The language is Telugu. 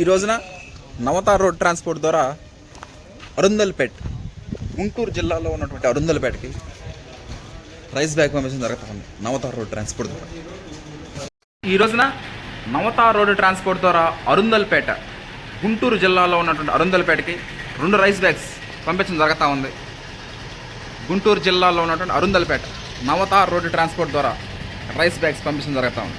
ఈ రోజున నవతార్ రోడ్ ట్రాన్స్పోర్ట్ ద్వారా అరుందల్పేట్ గుంటూరు జిల్లాలో ఉన్నటువంటి అరుందల్పేటకి రైస్ బ్యాగ్ పంపించడం జరుగుతుంది. నవతార్ రోడ్ ట్రాన్స్పోర్ట్ ద్వారా. ఈ రోజున నవతార్ రోడ్ ట్రాన్స్పోర్ట్ ద్వారా అరుందల్పేట గుంటూరు జిల్లాలో ఉన్నటువంటి అరుందల్పేటకి రెండు రైస్ బ్యాగ్స్ పంపించడం జరుగుతూ ఉంది. గుంటూరు జిల్లాలో ఉన్నటువంటి అరుందల్పేట నవతార్ రోడ్ ట్రాన్స్పోర్ట్ ద్వారా రైస్ బ్యాగ్స్ పంపించడం జరుగుతూ ఉంది.